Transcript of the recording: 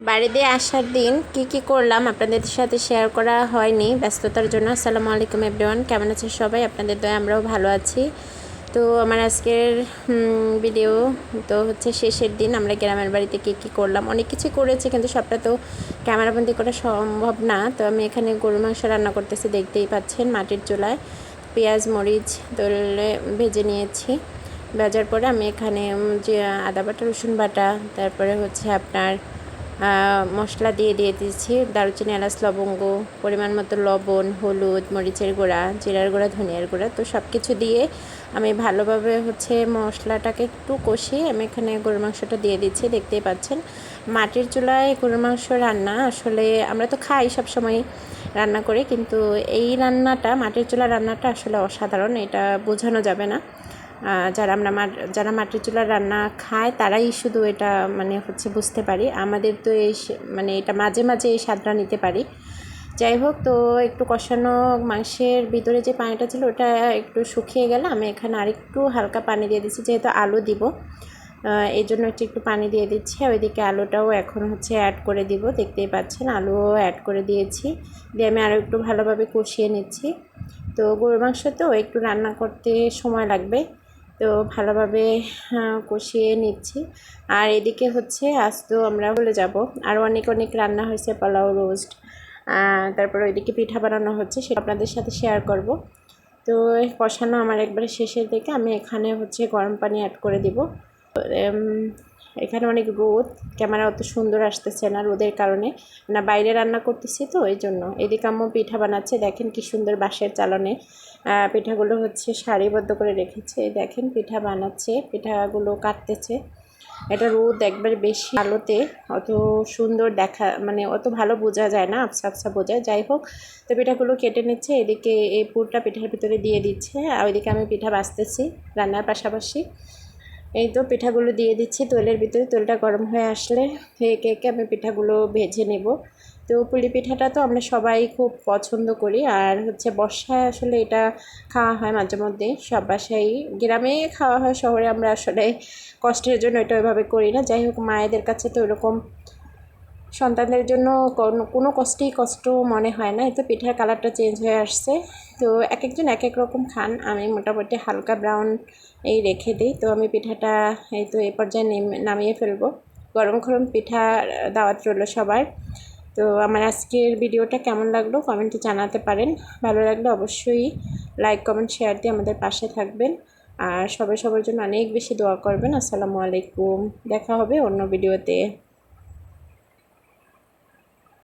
বাড়িতে আসার দিন কি কি করলাম আপনাদের সাথে শেয়ার করা হয়নি। ব্যস্ততার জন্য আসসালামু আলাইকুম এভরিওয়ান কেমন আছেন সবাই? আপনাদের দয়া, আমরাও ভালো আছি। তো আমার আজকের ভিডিও তো হচ্ছে শেষের দিন। আমরা গ্রামের বাড়িতে কী কী করলাম? অনেক কিছু করেছি, কিন্তু সবটা তো ক্যামেরাবন্দি করা সম্ভব না। তো আমি এখানে গরু মাংস রান্না করতেছি, দেখতেই পাচ্ছেন মাটির চুলায়। পেঁয়াজ, মরিচ দলে ভেজে নিয়েছি। ভেজার পরে আমি এখানে যে আদা বাটা, রসুন বাটা, তারপরে হচ্ছে আপনার মশলা দিয়ে দিয়ে দিয়েছি, দারুচিনি, এলাচ, লবঙ্গ, পরিমাণ মতো লবণ, হলুদ, মরিচের গুঁড়া, জিরার গুঁড়া, ধনিয়ার গুঁড়া, তো সব কিছু দিয়ে আমি ভালোভাবে হচ্ছে মশলাটাকে একটু কষিয়ে আমি এখানে গরুর মাংসটা দিয়ে দিচ্ছি, দেখতেই পাচ্ছেন। মাটির চুলায় গরুর মাংস রান্না আসলে আমরা তো খাই সব সময় রান্না করে, কিন্তু এই রান্নাটা, মাটির চুলা রান্নাটা আসলে অসাধারণ, এটা বোঝানো যাবে না। যারা আমরা যারা মাটির চুলার রান্না খায়, তারাই শুধু এটা মানে হচ্ছে বুঝতে পারি। আমাদের তো এই মানে এটা মাঝে মাঝে এই স্বাদটা নিতে পারি। যাই হোক, তো একটু কষানো মাংসের ভিতরে যে পানিটা ছিল, ওটা একটু শুকিয়ে গেলে আমি এখানে আরেকটু হালকা পানি দিয়ে দিচ্ছি, যেহেতু আলু দিব। এই জন্য হচ্ছে একটু পানি দিয়ে দিচ্ছি। ওইদিকে আলুটাও এখন হচ্ছে অ্যাড করে দিব, দেখতেই পাচ্ছেন। আলুও অ্যাড করে দিয়েছি। দিয়ে আমি আরও একটু ভালোভাবে কষিয়ে নিচ্ছি। তো গরুর মাংস তো একটু রান্না করতে সময় লাগবে। তো ভালোভাবে কষিয়ে নিচ্ছি। আর এদিকে হচ্ছে আজ তো আমরা বলে যাব। আর অনেক অনেক রান্না হয়েছে, পোলাও, রোস্ট তারপর ওইদিকে পিঠা বানানো হচ্ছে, সেটা আপনাদের সাথে শেয়ার করব। তো কষানো আমার একবারে শেষের দিকে, আমি এখানে হচ্ছে গরম পানি অ্যাড করে দিব। এখানে অনেক রোদ ক্যামেরা অত সুন্দর আসতেছে না রোদের কারণে। না, বাইরে রান্না করতেছি তো, এই জন্য। এদিকে আম্মু পিঠা বানাচ্ছে, দেখেন কি সুন্দর বাঁশের চালনে। পিঠাগুলো হচ্ছে সারিবদ্ধ করে রেখেছে। দেখেন, পিঠা বানাচ্ছে, পিঠাগুলো কাটতেছে। এটা রোদ একবার বেশি আলোতে অত সুন্দর দেখা মানে অত ভালো বোঝা যায় না আবসা আবসা বোঝায় যাই হোক, তো পিঠাগুলো কেটে নিচ্ছে, এদিকে এই পুরটা পিঠার ভিতরে দিয়ে দিচ্ছে। আর ওইদিকে আমি পিঠা বাঁচতেছি, রান্নার পাশাপাশি। এই তো পিঠাগুলো দিয়ে দিচ্ছি, তেলের ভিতরে তৈলটা গরম হয়ে আসলে একে একে আমি পিঠাগুলো ভেজে নেব। তো পুলি পিঠাটা তো আমরা সবাই খুব পছন্দ করি আর হচ্ছে বর্ষায় আসলে এটা খাওয়া হয় মাঝে মধ্যে, সব বাসায় গ্রামে খাওয়া হয়, শহরে আমরা আসলে কষ্টের জন্য এটা ওইভাবে করি না। যাই হোক, মায়েদের কাছে তো ওরকম সন্তানদের জন্য কোনো কষ্টেই কষ্ট মনে হয় না। এই তো পিঠার কালারটা চেঞ্জ হয়ে আসছে। তো এক একজন এক এক রকম খান। আমি মোটামুটি হালকা ব্রাউন এই রেখে দিই। তো আমি পিঠাটা এই তো এ পর্যায়ে নেম- নামিয়ে ফেলব। গরম গরম পিঠা দাওয়াত রইল সবার। তো আমার আজকের ভিডিওটা কেমন লাগল কমেন্টে জানাতে পারেন। ভালো লাগলে অবশ্যই লাইক কমেন্ট শেয়ার দিয়ে আমাদের পাশে থাকবেন। আর সবাই সবার জন্য অনেক বেশি দোয়া করবেন। আসসালামু আলাইকুম। দেখা হবে অন্য ভিডিওতে।